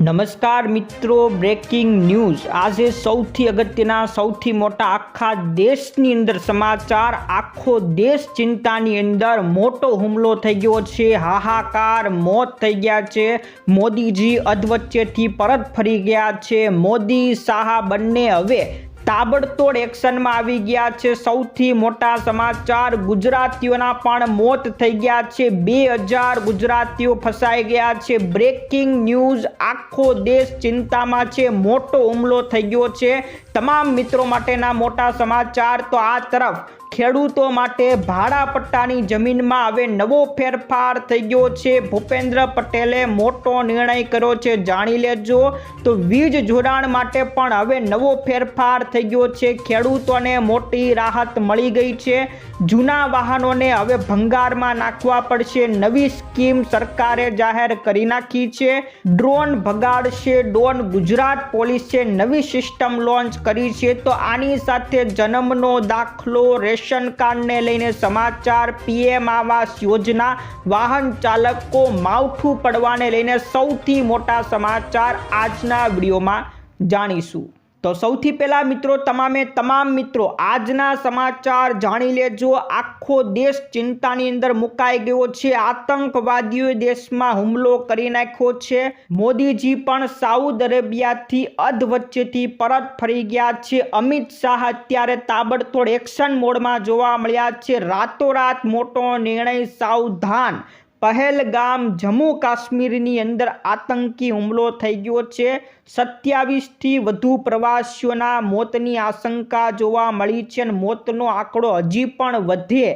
નમસ્કાર મિત્રો breaking news આજે સૌથી અગત્યના, સૌથી મોટા આખા દેશની અંદર સમાચાર. આખો દેશ ચિંતાની અંદર મોટો હુમલો થઈ ગયો છે, હાહાકાર, મોત થઈ ગયા છે. મોદીજી અધવચ્ચેથી પરત ફરી ગયા છે. મોદી શાહ બંને હવે તાબડતોડ એક્શનમાં આવી ગયા છે. સૌથી મોટા સમાચાર, ગુજરાતીઓના પણ મોત થઈ ગયા છે. બે હજાર ગુજરાતીઓ ફસાઈ ગયા છે. બ્રેકિંગ ન્યૂઝ, આખો દેશ ચિંતામાં છે. મોટો હુમલો થઈ ગયો છે. તમામ મિત્રો માટેના મોટા સમાચાર. તો આ તરફ ખેડૂતો માટે ભાડા પટ્ટાની જમીનમાં હવે નવો ફેરફાર થઈ ગયો છે. ભૂપેન્દ્ર પટેલે મોટો નિર્ણય કર્યો છે. જાણી લેજો. તો વીજ જોડાણ માટે પણ હવે નવો ફેરફાર થઈ ગયો છે. ખેડૂતોને મોટી રાહત મળી ગઈ છે. જૂના વાહનોને હવે ભંગારમાં નાખવા પડશે. નવી સ્કીમ સરકારે જાહેર કરી નાખી છે. ડ્રોન ભગાડશે. ડ્રોન ગુજરાત પોલીસે નવી સિસ્ટમ લોન્ચ કરી છે. તો આની સાથે જન્મનો દાખલો રેશન કાર્ડને લઈને સમાચાર, પીએમ આવાસ યોજના, વાહન ચાલકો માવઠું પડવાને લઈને સૌથી મોટા સમાચાર આજના વિડીયોમાં જાણીશું. તો સૌથી પહેલા મિત્રો તમામે તમામ મિત્રો આજના સમાચાર જાણી લેજો. આખો દેશ ચિંતાની અંદર મુકાઈ ગયો છે. આતંકવાદીઓએ દેશમાં હુમલો કરી નાખ્યો છે. મોદીજી પણ સાઉદ અરેબિયાથી અધવચ્ચેથી પરત ફરી ગયા છે. અમિત શાહ અત્યારે તાબડતોડ એક્શન મોડમાં જોવા મળ્યા છે. રાતોરાત મોટો નિર્ણય સાવધાન પહેલગામ જમ્મુ કાશ્મીરની અંદર આતંકી હુમલો થઈ ગયો છે. સત્યાવીસથી વધુ પ્રવાસીઓના મોતની આશંકા જોવા મળી છે અને મોતનો આંકડો હજી પણ વધે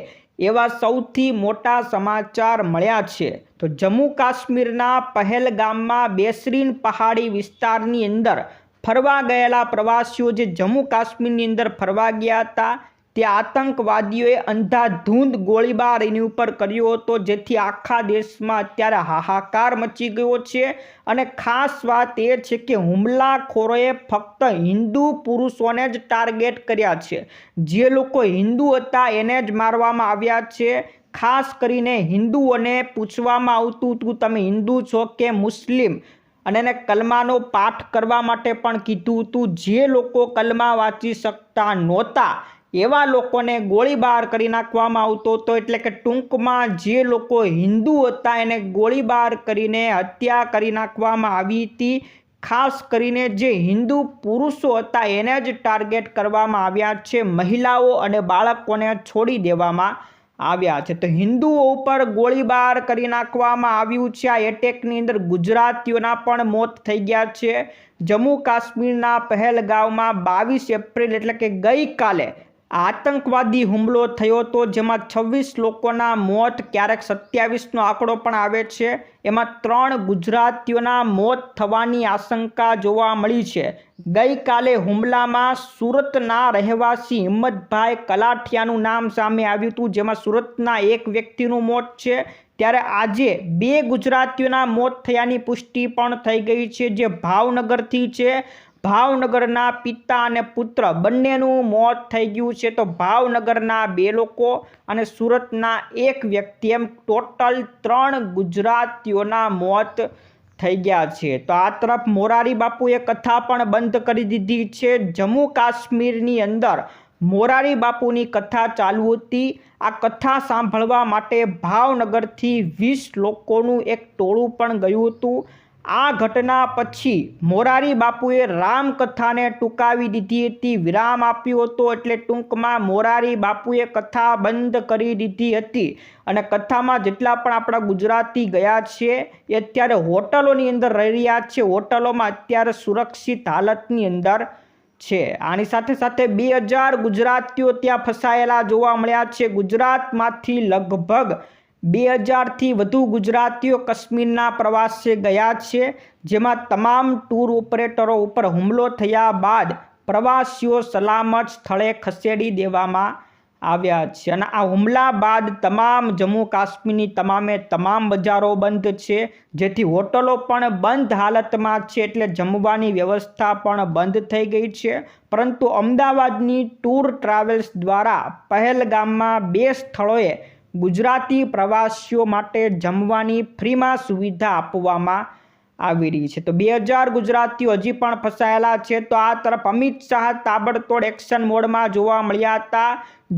એવા સૌથી મોટા સમાચાર મળ્યા છે. તો જમ્મુ કાશ્મીરના પહેલગામમાં બેસરીન પહાડી વિસ્તારની અંદર ફરવા ગયેલા પ્રવાસીઓ જે જમ્મુ કાશ્મીરની અંદર ફરવા ગયા હતા ત્યાં આતંકવાદીઓએ અંધાધૂંધ ગોળીબાર એની ઉપર કર્યો હતો, જેથી આખા દેશમાં અત્યારે હાહાકાર મચી ગયો છે. અને ખાસ વાત એ છે કે હુમલાખોરોએ ફક્ત હિન્દુ પુરુષોને જ ટાર્ગેટ કર્યા છે. જે લોકો હિન્દુ હતા એને જ મારવામાં આવ્યા છે. ખાસ કરીને હિન્દુઓને પૂછવામાં આવતું હતું, તમે હિન્દુ છો કે મુસ્લિમ? અને એને કલમાનો પાઠ કરવા માટે પણ કીધું હતું. જે લોકો કલમા વાંચી શકતા નહોતા એવા લોકોને ગોળીબાર કરી નાખવામાં આવતો હતો એટલે કે ટૂંકમાં જે લોકો હિન્દુ હતા એને ગોળીબાર કરીને હત્યા કરી નાખવામાં આવી હતી. ખાસ કરીને જે હિન્દુ પુરુષો હતા એને જ ટાર્ગેટ કરવામાં આવ્યા છે. મહિલાઓ અને બાળકોને છોડી દેવામાં આવ્યા છે. તો હિન્દુઓ ઉપર ગોળીબાર કરી નાખવામાં આવ્યું છે. આ એટેકની અંદર ગુજરાતીઓના પણ મોત થઈ ગયા છે. જમ્મુ કાશ્મીરના પહેલગાવમાં બાવીસ એપ્રિલ એટલે કે ગઈકાલે આતંકવાદી હુમલો થયો હતો જેમાં છવ્વીસ લોકોના મોત, ક્યારેક સત્યાવીસનો આંકડો પણ આવે છે. એમાં ત્રણ ગુજરાતીઓના મોત થવાની આશંકા જોવા મળી છે. ગઈકાલે હુમલામાં સુરતના રહેવાસી હિંમતભાઈ કલાઠિયાનું નામ સામે આવ્યું હતું, જેમાં સુરતના એક વ્યક્તિનું મોત છે. ત્યારે આજે બે ગુજરાતીઓના મોત થયાની પુષ્ટિ પણ થઈ ગઈ છે, જે ભાવનગરથી છે. ભાવનગરના પિતા અને પુત્ર બંનેનું મોત થઈ ગયું છે. તો ભાવનગરના બે લોકો અને સુરતના એક વ્યક્તિ એમ ટોટલ ત્રણ ગુજરાતીઓના મોત થઈ ગયા છે. તો આ તરફ મોરારી બાપુએ કથા પણ બંધ કરી દીધી છે. જમ્મુ કાશ્મીરની અંદર મોરારી બાપુની કથા ચાલુ હતી. આ કથા સાંભળવા માટે ભાવનગરથી વીસ લોકોનું એક ટોળું પણ ગયું હતું. આ ઘટના પછી મોરારી બાપુએ રામકથાને ટૂંકાવી દીધી હતી, વિરામ આપ્યો હતો એટલે ટૂંકમાં મોરારી બાપુએ કથા બંધ કરી દીધી હતી અને કથામાં જેટલા પણ આપણા ગુજરાતી ગયા છે એ અત્યારે હોટલોની અંદર રહી રહ્યા છે, હોટલોમાં અત્યારે સુરક્ષિત હાલતની અંદર છે. આની સાથે સાથે બે હજાર ગુજરાતીઓ ત્યાં ફસાયેલા જોવા મળ્યા છે. ગુજરાતમાંથી લગભગ બે હજારથી વધુ ગુજરાતીઓ કાશ્મીરના પ્રવાસે ગયા છે, જેમાં તમામ ટૂર ઓપરેટરો ઉપર હુમલો થયા બાદ પ્રવાસીઓ સલામત સ્થળે ખસેડી દેવામાં આવ્યા છે. અને આ હુમલા બાદ તમામ જમ્મુ કાશ્મીરની તમામે તમામ બજારો બંધ છે, જેથી હોટલો પણ બંધ હાલતમાં છે એટલે જમવાની વ્યવસ્થા પણ બંધ થઈ ગઈ છે. પરંતુ અમદાવાદની ટૂર ટ્રાવેલ્સ દ્વારા પહેલગામમાં બે સ્થળોએ ગુજરાતી પ્રવાસીઓ માટે જમવાની ફ્રીમાં સુવિધા આપવામાં આવી રહી છે. તો બે હજાર ગુજરાતીઓ હજી પણ ફસાયેલા છે. તો આ તરફ અમિત શાહ તાબડતોડ એક્શન મોડમાં જોવા મળ્યા હતા.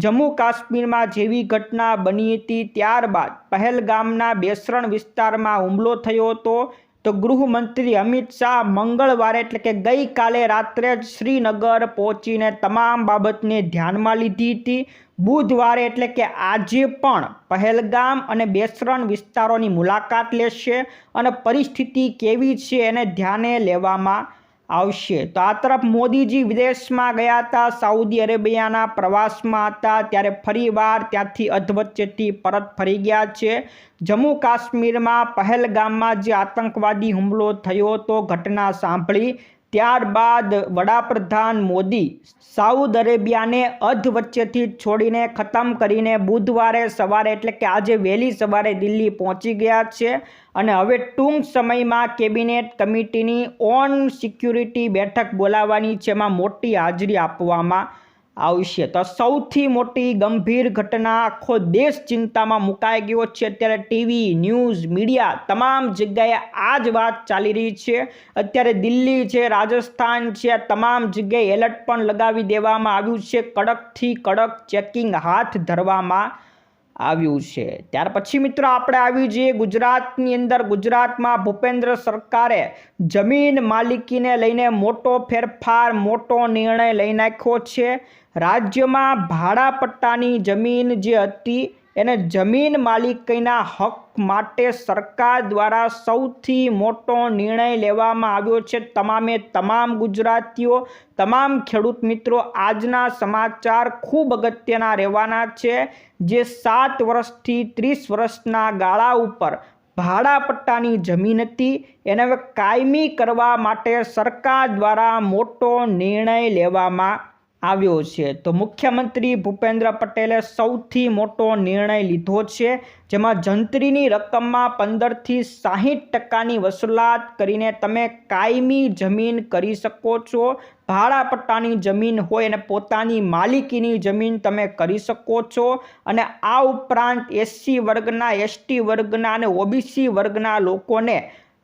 જમ્મુ કાશ્મીરમાં જેવી ઘટના બની હતી ત્યારબાદ પહેલગામના બેસરણ વિસ્તારમાં હુમલો થયો હતો. તો ગૃહમંત્રી અમિત શાહ મંગળવારે એટલે કે ગઈકાલે રાત્રે જ શ્રીનગર પહોંચીને તમામ બાબતને ધ્યાનમાં લીધી હતી. બુધવારે એટલે કે આજે પણ પહેલગામ અને બેસરણ વિસ્તારોની મુલાકાત લેશે અને પરિસ્થિતિ કેવી છે એને ધ્યાને લેવામાં આવશે. તો આ તરફ મોદીજી વિદેશમાં ગયા હતા, સાઉદી અરેબિયાના પ્રવાસમાં હતા, ત્યારે ફરીવાર ત્યાંથી અધવચ્ચેથી પરત ફરી ગયા છે. જમ્મુ કાશ્મીરમાં પહેલગામમાં જે આતંકવાદી હુમલો થયો હતો, ઘટના સાંભળી ત્યારબાદ વડાપ્રધાન મોદી સાઉદ અરેબિયાને અધ વચ્ચેથી છોડીને ખતમ કરીને બુધવારે સવારે એટલે કે આજે વહેલી સવારે દિલ્હી પહોંચી ગયા છે. અને હવે ટૂંક સમયમાં કેબિનેટ કમિટીની ઓન સિક્યુરિટી બેઠક બોલાવવાની છે, એમાં મોટી હાજરી આપવામાં આવશે. તો સૌથી મોટી ગંભીર ઘટના આખો દેશ ચિંતામાં મુકાઈ ગયો છે. અત્યારે ટીવી, ન્યૂઝ, મીડિયા તમામ જગ્યાએ આ જ વાત ચાલી રહી છે. અત્યારે દિલ્હી છે, રાજસ્થાન છે તમામ જગ્યાએ એલર્ટ પણ લગાવી દેવામાં આવ્યું છે. કડકથી કડક ચેકિંગ હાથ ધરવામાં આવ્યું છે. ત્યાર પછી મિત્રો આપણે આવી જઈએ ગુજરાતની અંદર. ગુજરાતમાં ભૂપેન્દ્ર સરકારે જમીન માલિકીને લઈને મોટો ફેરફાર, મોટો નિર્ણય લઈ નાખ્યો છે. રાજ્યમાં ભાડાપટ્ટાની જમીન જે હતી, એને જમીન માલિકીના હક માટે સરકાર દ્વારા સૌથી મોટો નિર્ણય લેવામાં આવ્યો છે તમામે તમામ ગુજરાતીઓ, તમામ ખેડૂત મિત્રો, આજના સમાચાર ખૂબ અગત્યના રહેવાના છે, જે સાત વર્ષથી ત્રીસ વર્ષના ગાળા ઉપર ભાડાપટ્ટાની જમીન હતી, એને કાયમી કરવા માટે સરકાર દ્વારા મોટો નિર્ણય લેવામાં આવ્યો છે. તો મુખ્યમંત્રી ભૂપેન્દ્ર પટેલે સૌથી મોટો નિર્ણય લીધો છે, જેમાં જંત્રીની રકમમાં પંદરથી સાહીઠ ટકાની વસૂલાત કરીને તમે કાયમી જમીન કરી શકો છો. ભાડાપટ્ટાની જમીન હોય અને પોતાની માલિકીની જમીન તમે કરી શકો છો. અને આ ઉપરાંત એસસી વર્ગના, એસટી વર્ગના અને ઓબીસી વર્ગના લોકોને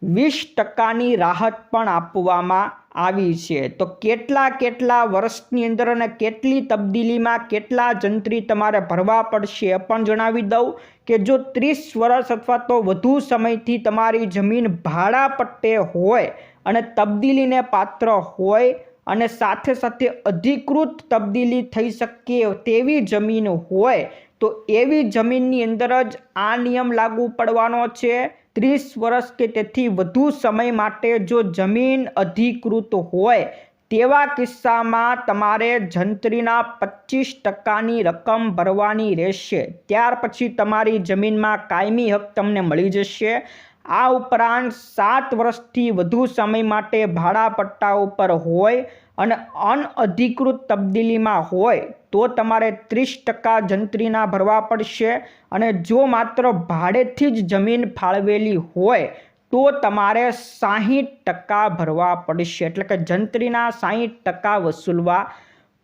વીસ ટકાની રાહત પણ આપવામાં આવી છે. તો કેટલા કેટલા વર્ષની અંદર અને કેટલી તબદીલીમાં કેટલા જંત્રી તમારે ભરવા પડશે એ પણ જણાવી દઉં કે જો ત્રીસ વર્ષ અથવા તો વધુ સમયથી તમારી જમીન ભાડા પટ્ટે હોય અને તબદીલીને પાત્ર હોય અને સાથે સાથે અધિકૃત તબદીલી થઈ શકે તેવી જમીન હોય તો એવી જમીનની અંદર જ આ નિયમ લાગુ પડવાનો છે. ત્રીસ વર્ષ કે તેથી વધુ સમય માટે જો જમીન અધિકૃત હોય, તેવા કિસ્સામાં તમારે જંત્રીના પચીસ ટકાની રકમ ભરવાની રહેશે. ત્યાર પછી તમારી જમીનમાં કાયમી હક તમને મળી જશે. આ ઉપરાંત સાત વર્ષથી વધુ સમય માટે ભાડા પટ્ટા ઉપર હોય અને અનઅધિકૃત તબદીલીમાં હોય તો તમારે ત્રીસ ટકા જંત્રીના ભરવા પડશે અને જો માત્ર ભાડેથી જ જમીન ફાળવેલી હોય તો તમારે સાહીઠ ટકા ભરવા પડશે. એટલે કે જંત્રીના સાહીઠ ટકા વસૂલવા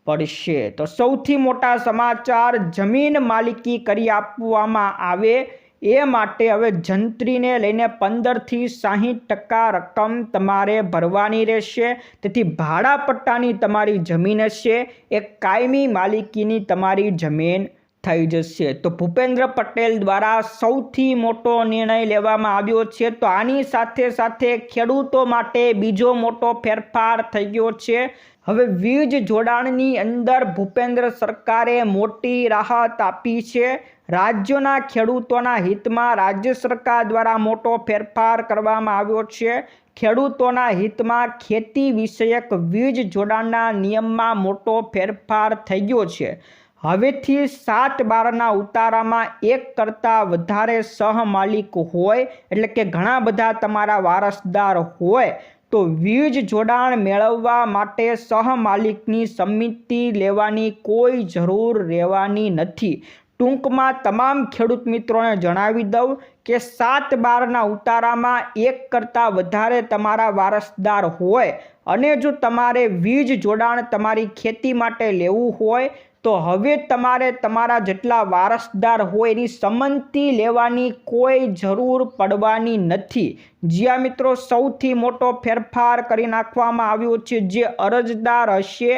પડશે. તો સૌથી મોટા સમાચાર જમીન માલિકી કરી આપવામાં આવે એ માટે હવે જંત્રીને લઈને પંદરથી સાહીઠ ટકા રકમ તમારે ભરવાની રહેશે. તેથી ભાડાપટ્ટાની તમારી જમીન હશે. એ કાયમી માલિકીની તમારી જમીન થઈ જશે. તો ભૂપેન્દ્ર પટેલ દ્વારા સૌથી મોટો નિર્ણય લેવામાં આવ્યો છે. તો આની સાથે સાથે ખેડૂતો માટે બીજો મોટો ફેરફાર થઈ ગયો છે. હવે વીજ જોડાણની અંદર ભૂપેન્દ્ર સરકારે મોટી રાહત આપી છે. રાજ્યોના ખેડૂતોના હિતમાં રાજ્ય સરકાર દ્વારા મોટો ફેરફાર કરવામાં આવ્યો છે. ખેડૂતોના હિતમાં ખેતી વિષયક વીજ જોડાણના નિયમમાં મોટો ફેરફાર થઈ ગયો છે. હવેથી સાત બારના ઉતારામાં એક કરતાં વધારે સહમાલિક હોય, એટલે કે ઘણા બધા તમારા વારસદાર હોય, તો વીજ જોડાણ મેળવવા માટે સહમાલિકની સંમતિ લેવાની કોઈ જરૂર રહેવાની નથી. ટૂંકમાં તમામ ખેડૂત મિત્રોને જણાવી દઉં કે સાત બારના ઉતારામાં એક કરતાં વધારે તમારા વારસદાર હોય અને જો તમારે વીજ જોડાણ તમારી ખેતી માટે લેવું હોય, તો હવે તમારે તમારા જેટલા વારસદાર હોય એની સંમતિ લેવાની કોઈ જરૂર પડવાની નથી. જ્યાં મિત્રો સૌથી મોટો ફેરફાર કરી નાખવામાં આવ્યો છે જે અરજદાર હશે,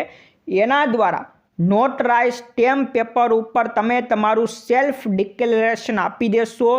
એના દ્વારા નોટરાઇઝ સ્ટેમ્પ પેપર ઉપર તમે તમારું સેલ્ફ ડિક્લેરેશન આપી દેશો,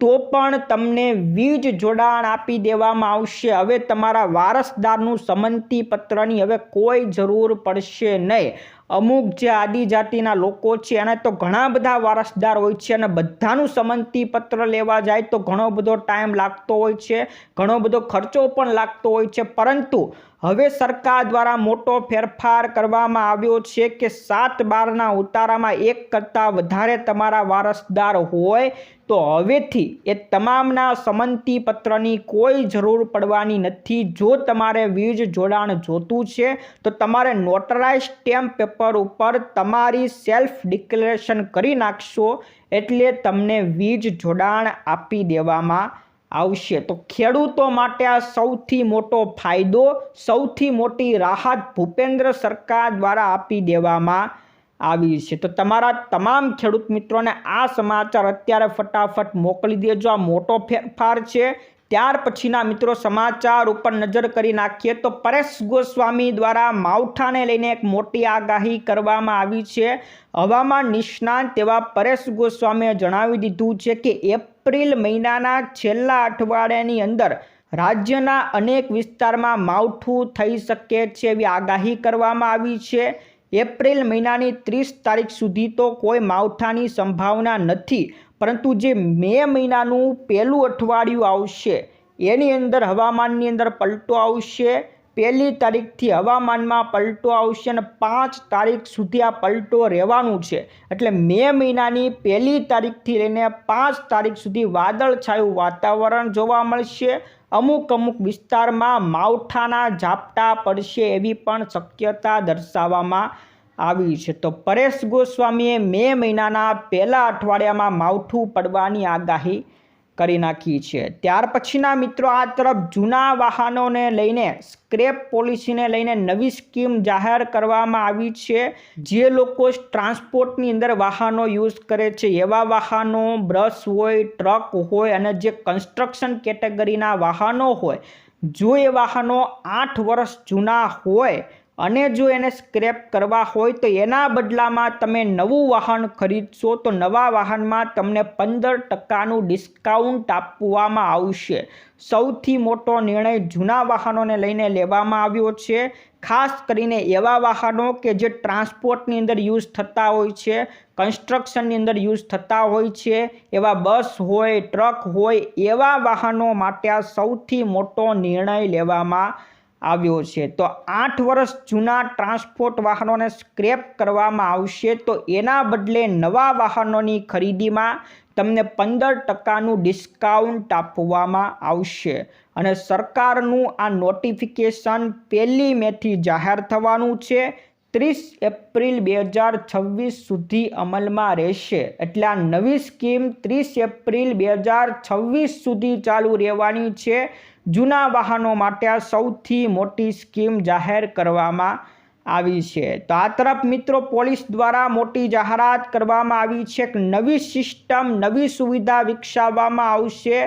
તો પણ તમને વીજ જોડાણ આપી દેવામાં આવશે. હવે તમારા વારસદારનું સંમતિ પત્રની હવે કોઈ જરૂર પડશે નહીં. અમુક જે આદિજાતિના લોકો છે એને તો ઘણા બધા વારસદાર હોય છે અને બધાનું સંમતિ પત્ર લેવા જાય તો ઘણો બધો ટાઈમ લાગતો હોય છે, ઘણો બધો ખર્ચો પણ લાગતો હોય છે. પરંતુ હવે સરકાર દ્વારા મોટો ફેરફાર કરવામાં આવ્યો છે કે સાત બારના ઉતારામાં એક કરતાં વધારે તમારા વારસદાર હોય, તો હવેથી એ તમામના સંમતિ પત્રની કોઈ જરૂર પડવાની નથી. જો તમારે વીજ જોડાણ જોતું છે, તો તમારે નોટરાઇઝ સ્ટેમ્પ પેપર ઉપર તમારી સેલ્ફ ડિક્લેરેશન કરી નાખશો, એટલે તમને વીજ જોડાણ આપી દેવામાં આવશે. તો ખેડૂતો માટે આ સૌથી મોટો ફાયદો, સૌથી મોટી રાહત ભૂપેન્દ્ર સરકાર દ્વારા આપી દેવામાં આવી છે. તો તમારા તમામ ખેડૂત મિત્રોને આ સમાચાર અત્યારે ફટાફટ મોકલી દેજો. આ મોટો ફેરફાર છે. ત્યાર પછીના મિત્રો સમાચાર ઉપર નજર કરી નાખીએ તો પરેશ ગોસ્વામી દ્વારા માવઠાને લઈને એક મોટી આગાહી કરવામાં આવી છે. હવામાન નિષ્ણાંત તેવા પરેશ ગોસ્વામીએ જણાવી દીધું છે કે એપ્રિલ મહિનાના છેલ્લા અઠવાડિયાની અંદર રાજ્યના અનેક વિસ્તારમાં માવઠું થઈ શકે છે એવી આગાહી કરવામાં આવી છે. એપ્રિલ મહિનાની ત્રીસ તારીખ સુધી તો કોઈ માવઠાની સંભાવના નથી. પરંતુ જે મે મહિનાનું પહેલું અઠવાડિયું આવશે, એની અંદર હવામાનની અંદર પલટો આવશે. પહેલી તારીખથી હવામાનમાં પલટો આવશે અને પાંચ તારીખ સુધી આ પલટો રહેવાનું છે. એટલે મે મહિનાની પહેલી તારીખથી લઈને પાંચ તારીખ સુધી વાદળછાયું વાતાવરણ જોવા મળશે. અમુક અમુક વિસ્તારમાં માવઠાના ઝાપટા પડશે એવી પણ શક્યતા દર્શાવવામાં આવી છે. તો પરેશ ગોસ્વામીએ મે મહિનાના પહેલા અઠવાડિયામાં માવઠું પડવાની આગાહી કરી નાખી છે. ત્યાર પછીના મિત્રો આ તરફ જૂના વાહનોને લઈને, સ્ક્રેપ પોલિસીને લઈને નવી સ્કીમ જાહેર કરવામાં આવી છે. જે લોકો ટ્રાન્સપોર્ટની અંદર વાહનો યુઝ કરે છે, એવા વાહનો, બ્રશ હોય, ટ્રક હોય અને જે કન્સ્ટ્રક્શન કેટેગરીના વાહનો હોય, જો એ વાહનો આઠ વર્ષ જૂના હોય અને જો એને સ્ક્રેપ કરવા હોય તો એના બદલામાં તમે નવું વાહન ખરીદશો તો નવા વાહનમાં તમને પંદર ટકાનું ડિસ્કાઉન્ટ આપવામાં આવશે. સૌથી મોટો નિર્ણય જૂના વાહનોને લઈને લેવામાં આવ્યો છે. ખાસ કરીને એવા વાહનો કે જે ટ્રાન્સપોર્ટની અંદર યુઝ થતા હોય છે કન્સ્ટ્રક્શનની અંદર યુઝ થતા હોય છે, એવા બસ હોય ટ્રક હોય, એવા વાહનો માટે આ સૌથી મોટો નિર્ણય લેવામાં આવ્યો છે. તો આઠ વર્ષ જૂના ટ્રાન્સપોર્ટ વાહનોને સ્ક્રેપ કરવામાં આવશે તો એના બદલે નવા વાહનોની ખરીદીમાં તમને પંદર ટકાનું ડિસ્કાઉન્ટ આપવામાં આવશે. અને સરકારનું આ નોટિફિકેશન પહેલી મેથી જાહેર થવાનું છે. ત્રીસ એપ્રિલ બે હજાર છવ્વીસ સુધી અમલમાં રહેશે. એટલે આ નવી સ્કીમ ત્રીસ એપ્રિલ બે હજાર છવ્વીસ સુધી ચાલુ રહેવાની છે. જૂના વાહનો માટે સૌથી મોટી સ્કીમ જાહેર કરવામાં આવી છે. તો આ તરફ મિત્રો પોલીસ દ્વારા મોટી જાહેરાત કરવામાં આવી છે કે નવી સિસ્ટમ, નવી સુવિધા વિકસાવવામાં આવશે.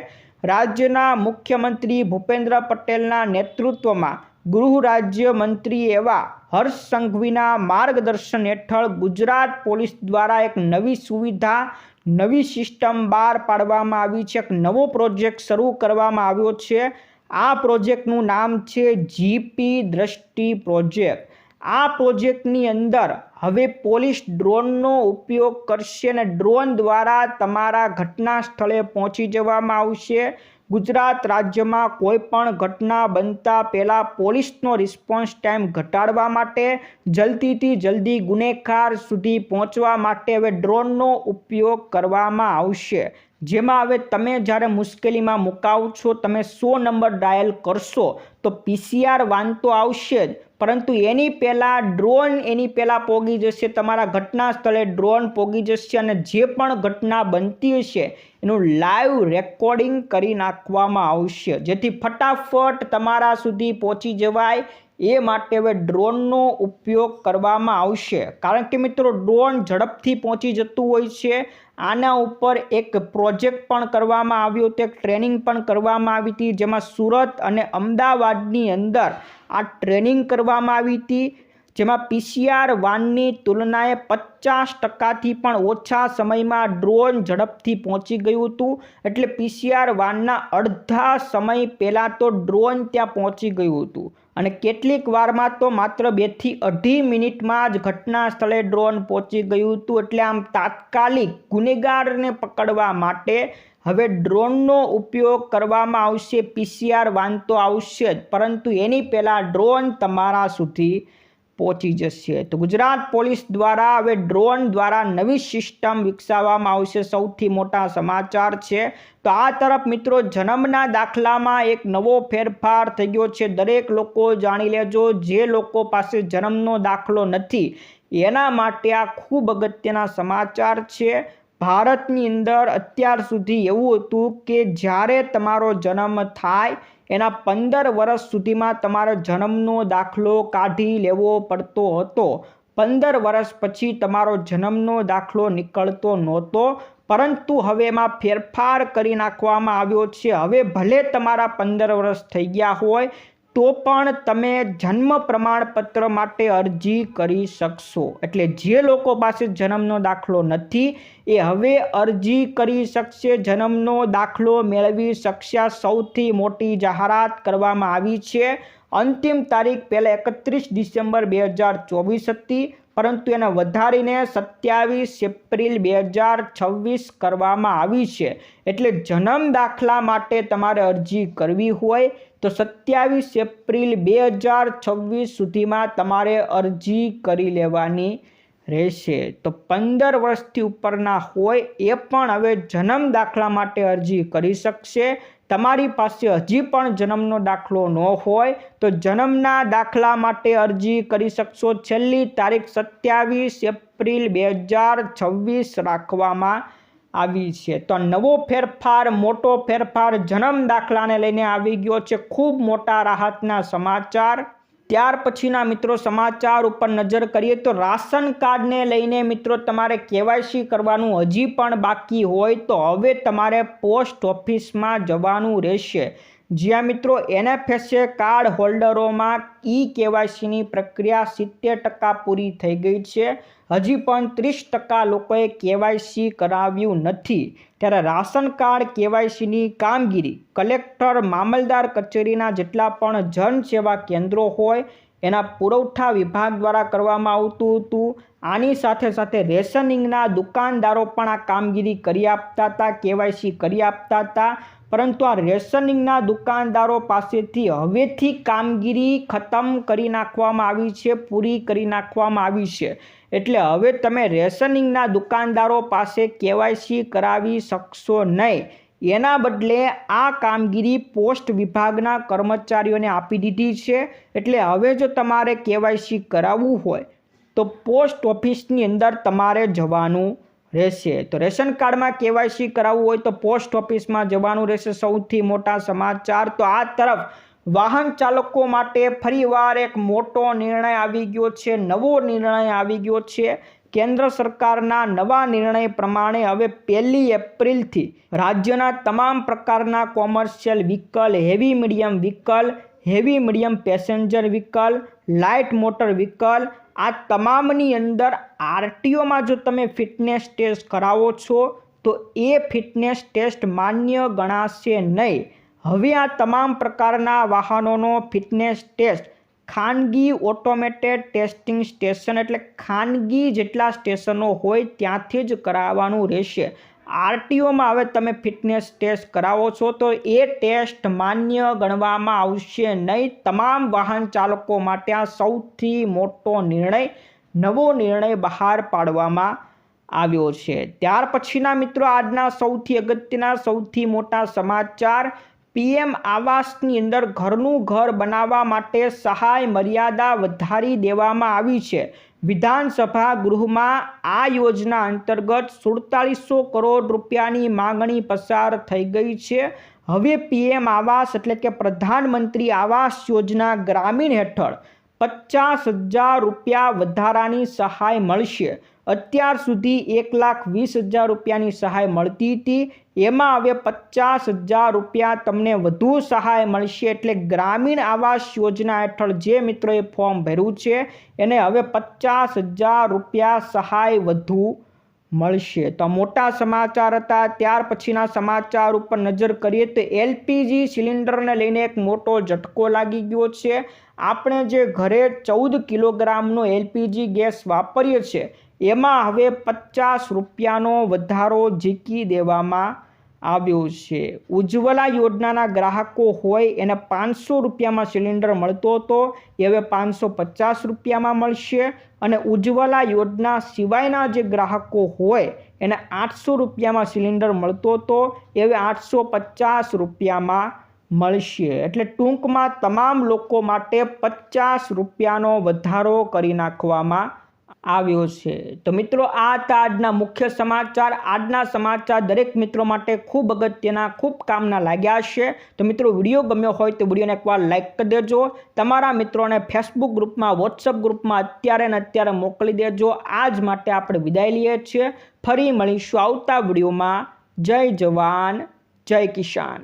રાજ્યના મુખ્યમંત્રી ભૂપેન્દ્ર પટેલના નેતૃત્વમાં ગૃહ રાજ્ય મંત્રી એવા હર્ષ સંઘવીના માર્ગદર્શન હેઠળ ગુજરાત પોલીસ દ્વારા એક નવી સુવિધા નવી સિસ્ટમ બહાર પાડવામાં આવી છે, એક નવો પ્રોજેક્ટ શરૂ કરવામાં આવ્યો છે. આ પ્રોજેક્ટનું નામ છે જીપી દ્રષ્ટિ પ્રોજેક્ટ. આ પ્રોજેક્ટની અંદર હવે પોલીસ ડ્રોનનો ઉપયોગ કરશે અને ડ્રોન દ્વારા તમારા ઘટના સ્થળે પહોંચી જવામાં આવશે. ગુજરાત રાજ્યમાં કોઈ પણ ઘટના બનતા પહેલાં પોલીસનો રિસ્પોન્સ ટાઈમ ઘટાડવા માટે, જલ્દીથી જલ્દી ગુનેગાર સુધી પહોંચવા માટે હવે ડ્રોનનો ઉપયોગ કરવામાં આવશે. જેમાં હવે તમે જ્યારે મુશ્કેલીમાં મુકાવ છો, તમે સો નંબર ડાયલ કરશો, તો પીસીઆર વાંધો આવશે જ. પરંતુ એની પહેલાં ડ્રોન એની પહેલાં પોગી જશે, તમારા ઘટના સ્થળે ડ્રોન પોગી જશે અને જે પણ ઘટના બનતી હશે, એનું લાઈવ રેકોર્ડિંગ કરી નાખવામાં આવશે. જેથી ફટાફટ તમારા સુધી પહોંચી જવાય, એ માટે હવે ડ્રોનનો ઉપયોગ કરવામાં આવશે. કારણ કે મિત્રો, ડ્રોન ઝડપથી પહોંચી જતું હોય છે આના ઉપર એક પ્રોજેક્ટ પણ કરવામાં આવ્યો તે ટ્રેનિંગ પણ કરવામાં આવી હતી, જેમાં સુરત અને અમદાવાદની અંદર આ ટ્રેનિંગ કરવામાં આવી હતી. જેમાં પીસીઆર વાનની તુલનાએ પચાસ ટકાથી પણ ઓછા સમયમાં ડ્રોન ઝડપથી પહોંચી ગયું હતું. એટલે પીસીઆર વાનના અડધા સમય પહેલાં તો ડ્રોન ત્યાં પહોંચી ગયું હતું. અને કેટલીક વારમાં તો માત્ર બેથી અઢી મિનિટમાં જ ઘટના સ્થળે ડ્રોન પહોંચી ગયું હતું. એટલે આમ તાત્કાલિક ગુનેગારને પકડવા માટે હવે ડ્રોનનો ઉપયોગ કરવામાં આવશે. પીસીઆર વાન તો આવશે જ. પરંતુ એની પહેલાં ડ્રોન તમારા સુધી પહોંચી જશે. તો ગુજરાત પોલીસ દ્વારા હવે ડ્રોન દ્વારા નવી સિસ્ટમ વિકસાવવામાં આવશે. સૌથી મોટા સમાચાર છે તો આ તરફ મિત્રો જન્મના દાખલામાં એક નવો ફેરફાર થઈ ગયો છે. દરેક લોકો જાણી લેજો, જે લોકો પાસે જન્મનો દાખલો નથી, એના માટે આ ખૂબ અગત્યના સમાચાર છે. ભારતની અંદર અત્યાર સુધી એવું હતું કે જ્યારે તમારો જન્મ થાય, એના પંદર વર્ષ સુધીમાં તમારો જન્મનો દાખલો કાઢી લેવો પડતો હતો. પંદર વર્ષ પછી તમારો જન્મનો દાખલો નીકળતો નહોતો, પરંતુ હવે એમાં ફેરફાર કરી નાખવામાં આવ્યો છે. હવે ભલે તમારા પંદર વર્ષ થઈ ગયા હોય તો પણ તમે જન્મ પ્રમાણપત્ર માટે અરજી કરી શકશો. એટલે જે લોકો પાસે જન્મનો દાખલો નથી, એ હવે અરજી કરી શકશે. જન્મનો દાખલો મેળવી શકશે સૌથી મોટી જાહેરાત કરવામાં આવી છે. અંતિમ તારીખ પહેલાં એકત્રીસ ડિસેમ્બર બે હજાર ચોવીસ હતી, પરંતુ એને વધારીને સત્યાવીસ એપ્રિલ બે હજાર છવ્વીસ કરવામાં આવી છે. એટલે જન્મ દાખલા માટે તમારે અરજી કરવી હોય તો સત્યાવીસ એપ્રિલ બે હજાર છવ્વીસ સુધીમાં તમારે અરજી કરી લેવાની રહેશે. તો પંદર વર્ષથી ઉપરના હોય એ પણ હવે જન્મ દાખલા માટે અરજી કરી શકશે. તમારી પાસે હજી પણ જન્મનો દાખલો ન હોય તો જન્મના દાખલા માટે અરજી કરી શકશો. છેલ્લી તારીખ સત્યાવીસ એપ્રિલ બે હજાર છવ્વીસ રાખવામાં આવી છે. તો નવો ફેરફાર, મોટો ફેરફાર જન્મ દાખલાને લઈને આવી ગયો છે. ખૂબ મોટા રાહતના સમાચાર. ત્યાર પછીના મિત્રો સમાચાર ઉપર નજર કરીએ તો રાશન કાર્ડને લઈને મિત્રો તમારે કેવાયસી કરવાનું હજી પણ બાકી હોય તો હવે તમારે પોસ્ટ ઓફિસમાં જવાનું રહેશે. જ્યાં મિત્રો એનએફએસએ કાર્ડ હોલ્ડરોમાં ઈ કેવાયસીની પ્રક્રિયા સિત્તેર ટકા પૂરી થઈ ગઈ છે. હજી પણ ત્રીસ ટકા લોકોએ કેવાયસી કરાવ્યું નથી. ત્યારે રાશન કાર્ડ કેવાયસીની કામગીરી કલેક્ટર, મામલદાર કચેરીના જેટલા પણ જન સેવા કેન્દ્રો હોય, એના પુરવઠા વિભાગ દ્વારા કરવામાં આવતું હતું. આની સાથે સાથે રેશનિંગના દુકાનદારો પણ આ કામગીરી કરી આપતા હતા, કેવાયસી કરી આપતા હતા. પરંતુ આ રેશનિંગના દુકાનદારો પાસેથી હવેથી કામગીરી ખતમ કરી નાખવામાં આવી છે, પૂરી કરી નાખવામાં આવી છે. એટલે હવે તમે રેશનિંગના દુકાનદારો પાસે કેવાયસી કરાવી શકશો નહીં. એના બદલે આ કામગીરી પોસ્ટ વિભાગના કર્મચારીઓને આપી દીધી છે. એટલે હવે જો તમારે કેવાયસી કરાવવું હોય તો પોસ્ટ ઓફિસની અંદર તમારે જવાનું રહેશે. તો રેશન કાર્ડમાં કેવાયસી કરાવવું હોય તો પોસ્ટ ઓફિસમાં જવાનું રહેશે. સૌથી મોટા સમાચાર તો આ તરફ. વાહન ચાલકો માટે ફરીવાર એક મોટો નિર્ણય આવી ગયો છે. નવો નિર્ણય આવી ગયો છે. કેન્દ્ર સરકારના નવા નિર્ણય પ્રમાણે હવે પહેલી એપ્રિલથી રાજ્યના તમામ પ્રકારના commercial vehicle, heavy medium vehicle, heavy medium passenger vehicle, light motor vehicle આ તમામની અંદર આરટીઓમાં જો તમે ફિટનેસ ટેસ્ટ કરાવો છો, તો એ ફિટનેસ ટેસ્ટ માન્ય ગણાશે નહીં. હવે આ તમામ પ્રકારના વાહનોનો ફિટનેસ ટેસ્ટ ખાનગી ઓટોમેટેડ ટેસ્ટિંગ સ્ટેશન, એટલે ખાનગી જેટલા સ્ટેશનો હોય ત્યાંથી જ કરાવવાનું રહેશે. આરટીઓમાં હવે તમે ફિટનેસ ટેસ્ટ કરાવો છો તો એ ટેસ્ટ માન્ય ગણવામાં આવશે નહીં. તમામ વાહન ચાલકો માટે આ સૌથી મોટો નિર્ણય, નવો નિર્ણય બહાર પાડવામાં આવ્યો છે. ત્યાર પછીના મિત્રો આજના સૌથી અગત્યના, સૌથી મોટા સમાચાર. પીએમ આવાસની અંદર ઘરનું ઘર બનાવવા માટે સહાય મર્યાદા વધારી દેવામાં આવી છે. વિધાનસભા ગૃહમાં આ યોજના અંતર્ગત સુડતાલીસો કરોડ રૂપિયાની માંગણી પસાર થઈ ગઈ છે. હવે પીએમ આવાસ એટલે કે પ્રધાનમંત્રી આવાસ યોજના ગ્રામીણ હેઠળ પચાસ હજાર રૂપિયા વધારાની સહાય મળશે. અત્યાર સુધી એક લાખ વીસ હજાર રૂપિયાની સહાય મળતી હતી. એમાં હવે પચાસ હજાર રૂપિયા તમને વધુ સહાય મળશે એટલે ગ્રામીણ આવાસ યોજના હેઠળ જે મિત્રોએ ફોર્મ ભર્યું છે, એને હવે પચાસ હજાર રૂપિયા સહાય વધુ મળશે. તો મોટા સમાચાર હતા. ત્યાર પછીના સમાચાર ઉપર નજર કરીએ તો એલપીજી સિલિન્ડરને લઈને એક મોટો ઝટકો લાગી ગયો છે. આપણે જે ઘરે ચૌદ કિલોગ્રામનો એલપીજી ગેસ વાપરીએ છીએ એમાં હવે પચાસ રૂપિયાનો વધારો ઝીકી દેવામાં આવ્યો છે. ઉજ્જવલા યોજનાના ગ્રાહકો હોય એને પાંચસો રૂપિયામાં સિલિન્ડર મળતો હતો એ હવે પાંચસો પચાસ રૂપિયામાં મળશે અને ઉજ્જવલા યોજના સિવાયના જે ગ્રાહકો હોય એને આઠસો રૂપિયામાં સિલિન્ડર મળતો હતો એ હવે આઠસો પચાસ રૂપિયામાં મળશે. એટલે ટૂંકમાં તમામ લોકો માટે પચાસ રૂપિયાનો વધારો કરી નાખવામાં આવ્યો છે. તો મિત્રો, આ હતા આજના મુખ્ય સમાચાર. આજના સમાચાર દરેક મિત્રો માટે ખૂબ અગત્યના, ખૂબ કામના લાગ્યા છે. તો મિત્રો, વીડિયો ગમ્યો હોય તો વિડીયોને એકવાર લાઇક કરી દેજો. તમારા મિત્રોને ફેસબુક ગ્રુપમાં વોટ્સઅપ ગ્રુપમાં અત્યારે ને અત્યારે મોકલી દેજો. આજ માટે આપણે વિદાય લઈએ છીએ. ફરી મળીશું આવતા વિડીયોમાં. જય જવાન, જય કિસાન.